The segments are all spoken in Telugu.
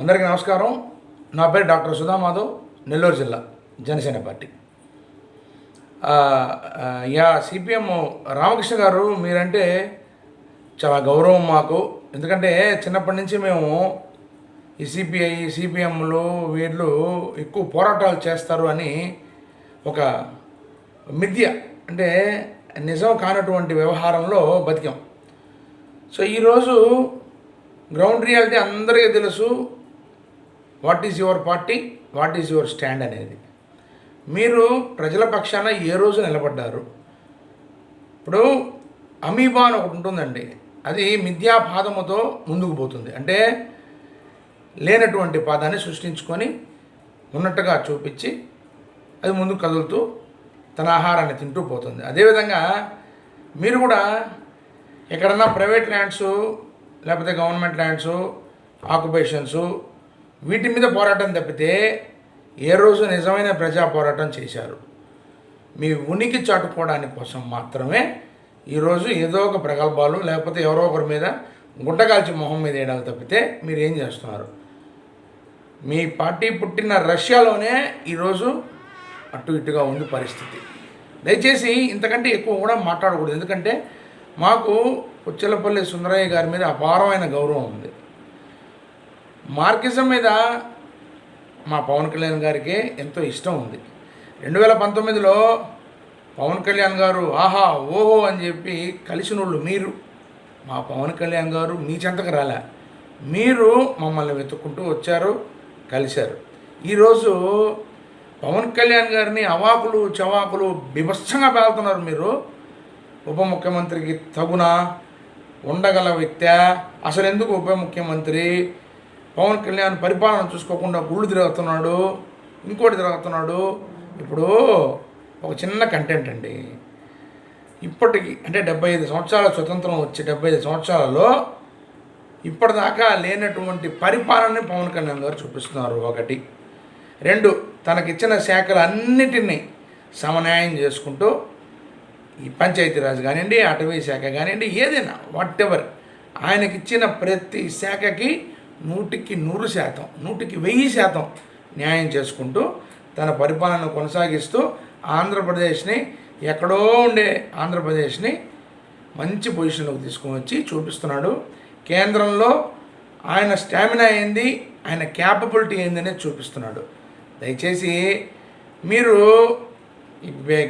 అందరికీ నమస్కారం. నా పేరు డాక్టర్ సుధా మాధవ్ నెల్లూరు జిల్లా Janasena party. Yeah CPM Ramakrishna గారు మీరంటే చాలా గౌరవం మాకు. ఎందుకంటే చిన్నప్పటి నుంచి మేము ఈ సిపిఐ సిపిఎంలు వీళ్ళు ఎక్కువ పోరాటాలు చేస్తారు అని ఒక మిథ్య అంటే నిజం కానటువంటి వ్యవహారంలో బతికాం. సో ఈరోజు గ్రౌండ్ రియాలిటీ అందరికీ తెలుసు. What is your party? What is your stand అనేది. మీరు ప్రజల పక్షాన ఏ రోజు నిలబడ్డారు? ఇప్పుడు అమీబా అని ఒకటి ఉంటుందండి. అది మిథ్యాపాదముతో ముందుకు పోతుంది. అంటే లేనటువంటి పాదాన్ని సృష్టించుకొని ఉన్నట్టుగా చూపించి అది ముందుకు కదులుతూ తన ఆహారాన్ని తింటూ పోతుంది. అదేవిధంగా మీరు కూడా ఎక్కడన్నా ప్రైవేట్ ల్యాండ్స్ లేకపోతే గవర్నమెంట్ ల్యాండ్స్ ఆక్యుపేషన్స్ వీటి మీద పోరాటం తప్పితే ఏ రోజు నిజమైన ప్రజా పోరాటం చేశారు? మీ ఉనికి చాటుకోవడానికి కోసం మాత్రమే ఈరోజు ఏదో ఒక ప్రగల్భాలు లేకపోతే ఎవరో ఒకరి మీద గుంటకాల్చి మొహం మీద వేయడాలు తప్పితే మీరు ఏం చేస్తున్నారు? మీ పార్టీ పుట్టిన రష్యాలోనే ఈరోజు అటు ఇటుగా ఉంది పరిస్థితి. దయచేసి ఇంతకంటే ఎక్కువ కూడా మాట్లాడకూడదు. ఎందుకంటే మాకు పుచ్చలపల్లి సుందరయ్య గారి మీద అపారమైన గౌరవం ఉంది. మార్కిజం మీద మా పవన్ కళ్యాణ్ గారికి ఎంతో ఇష్టం ఉంది. రెండు వేల పంతొమ్మిదిలో పవన్ కళ్యాణ్ గారు ఆహా ఓహో అని చెప్పి కలిసినోళ్ళు మీరు. మా పవన్ కళ్యాణ్ గారు మీ చెంతకు రాలే. మీరు మమ్మల్ని వెతుక్కుంటూ వచ్చారు కలిశారు. ఈరోజు పవన్ కళ్యాణ్ గారిని అవాకులు చవాకులు బిభత్సంగా పేలుతున్నారు మీరు. ఉప ముఖ్యమంత్రికి తగునా ఉండగల వ్యక్తి అసలు ఎందుకు ఉప ముఖ్యమంత్రి? పవన్ కళ్యాణ్ పరిపాలన చూసుకోకుండా గుళ్ళు తిరుగుతున్నాడు ఇంకోటి తిరుగుతున్నాడు. ఇప్పుడు ఒక చిన్న కంటెంట్ అండి. ఇప్పటికి అంటే డెబ్బై ఐదు సంవత్సరాల స్వతంత్రం వచ్చి డెబ్బై ఐదు సంవత్సరాలలో ఇప్పటిదాకా లేనటువంటి పరిపాలనని పవన్ కళ్యాణ్ గారు చూపిస్తున్నారు ఒకటి. రెండు తనకిచ్చిన శాఖలు అన్నిటినీ సమన్యాయం చేసుకుంటూ ఈ పంచాయతీరాజ్ కానివ్వండి అటవీ శాఖ కానివ్వండి ఏదైనా వాట్ ఎవర్ ఆయనకిచ్చిన ప్రతి శాఖకి నూటికి నూరు శాతం నూటికి వెయ్యి శాతం న్యాయం చేసుకుంటూ తన పరిపాలనను కొనసాగిస్తూ ఆంధ్రప్రదేశ్ని ఎక్కడో ఉండే ఆంధ్రప్రదేశ్ని మంచి పొజిషన్లోకి తీసుకొని వచ్చి చూపిస్తున్నాడు. కేంద్రంలో ఆయన స్టామినా ఏంది ఆయన క్యాపబిలిటీ ఏంది అనేది చూపిస్తున్నాడు. దయచేసి మీరు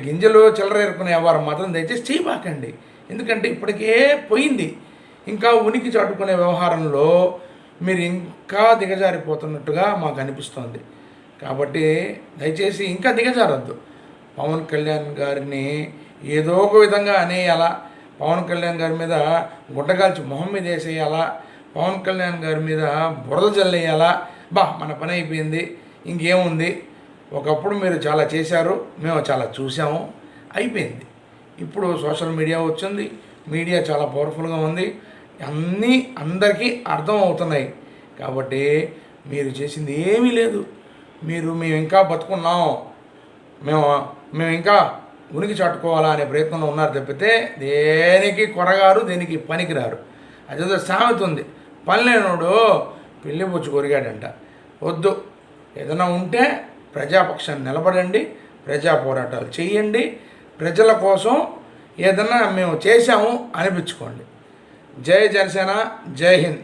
గింజలు చిల్లరేరుకునే వ్యవహారం మాత్రం దయచేసి చేయబాకండి. ఎందుకంటే ఇప్పటికే పోయింది. ఇంకా ఉనికి చాటుకునే వ్యవహారంలో మీరు ఇంకా దిగజారిపోతున్నట్టుగా మాకు అనిపిస్తోంది. కాబట్టి దయచేసి ఇంకా దిగజారద్దు. పవన్ కళ్యాణ్ గారిని ఏదో ఒక విధంగా అనేయాలా. పవన్ కళ్యాణ్ గారి మీద గుడ్డగాల్చి మొహం మీద వేసేయాలా. పవన్ కళ్యాణ్ గారి మీద బురద జల్లేయాలా. బా మన పని అయిపోయింది. ఇంకేముంది? ఒకప్పుడు మీరు చాలా చేశారు. మేము చాలా చూసాము అయిపోయింది. ఇప్పుడు సోషల్ మీడియా వచ్చింది. మీడియా చాలా పవర్ఫుల్గా ఉంది. అన్నీ అందరికీ అర్థం అవుతున్నాయి కాబట్టి మీరు చేసింది ఏమీ లేదు. మీరు మేము ఇంకా బతుకున్నాం. మేము మేము ఇంకా ఉనికి చాటుకోవాలా అనే ప్రయత్నంలో ఉన్నారు తప్పితే దేనికి కొరగారు దేనికి పనికిరారు. అదేదో సామెత ఉంది. పని లేనోడు పెళ్ళి పుచ్చు కొరిగాడంట. వద్దు. ఏదైనా ఉంటే ప్రజాపక్షాన్ని నిలబడండి. ప్రజా పోరాటాలు చేయండి. ప్రజల కోసం ఏదైనా మేము చేశాము అనిపించుకోండి. జై జనసేన జై హింద్